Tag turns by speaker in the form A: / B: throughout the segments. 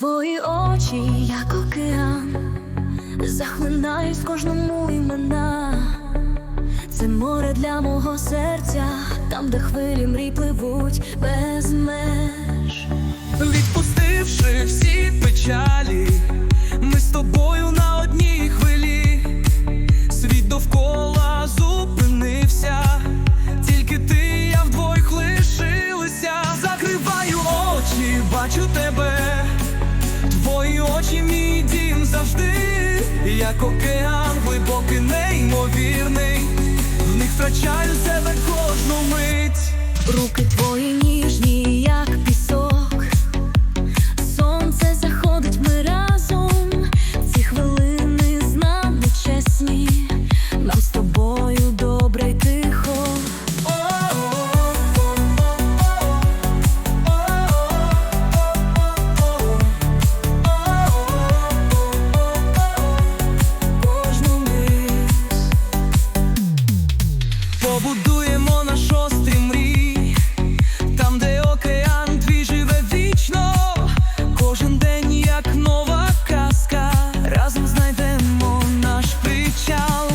A: Твої очі, як океан, захлинають в кожному імена. Це море для мого серця, там, де хвилі мрій пливуть без меж.
B: Відпустивши всі печалі, ми з тобою на одній хвилі, світ довкола зупинився, тільки ти, я вдвох лишилися. Закриваю очі, бачу тебе, твої очі, мій дім завжди, як океан, глибокий, неймовірний, в них втрачаю себе кожну мить.
A: Руки
B: Побудуємо наш острів мрій, там, де океан твій живе вічно, кожен день як нова казка, разом знайдемо наш причал.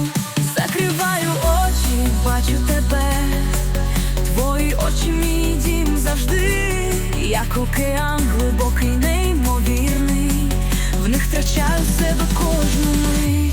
A: Закриваю очі, бачу тебе, твої очі, мій дім завжди, як океан, глибокий, неймовірний, в них втрачаю себе кожну мить.